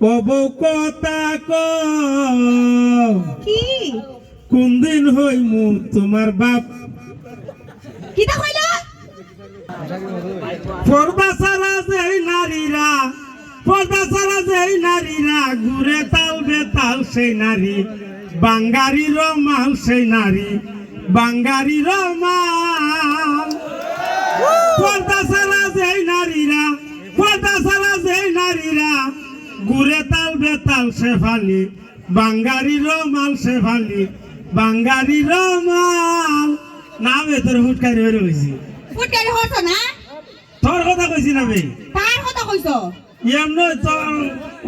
কথা ক কি? কোন দিন হইমু তোমার বাপ? কিটা কইলা? পর্দা সারা যেই নারীরা পর্দা সারা যেই নারীরা ঘুরে তাল বেতাল সেই নারী বাঙ্গারি রমাল সেই নারী বাঙ্গারি রমাল পর্দা তাল বেতাল সে ফালি বাঙ্গারি রমাল সে ফালি বাঙ্গারি রমাল না ভেতরে হুটকারি হয়ে রয়েছি ফুটকারি হতো না? তোর কথা কইছি না ভাই তার কথা কইছো? এমন তোর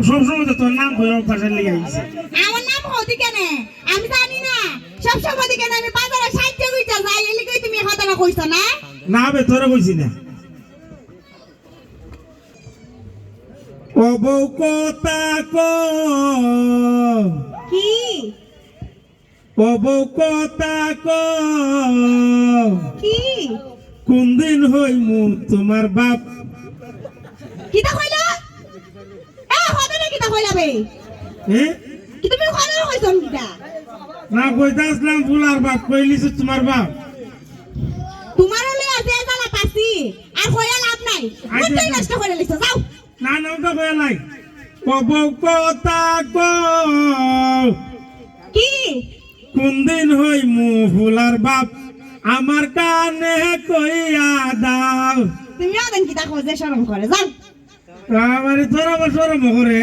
সবসময় তো তোর নাম করে পাশে লেগে আইছে। আমার নাম হদি কেনে? আমি জানি না। আমি বাজারে সাহায্য কইতা যাই এলি কই তুমি কথাটা কইছো না? না বে তোরে কইছি না। কথা ক? কি কথা ক কি? কোন দিন হইমু তোমার বাপ? কিটা কইলা? এ হবে না কিটা কইলা বে? এ? কি তুমি কথা কইছো কিটা না কইতা আসলাম ফুলার বাপ কইলিছ তোমার বাপ। তোমার হলে আছে জানা পাসি আর কইয়া লাভ নাই। কোনটাই নষ্ট করে লিছো যাও। ক? কি কোনদিন হই মু ফুলার বাপ? আমার কানে কইয়া দাও। তুমি আদেন কি দেখো যে শরম করে যাও। আমারে শরম করে।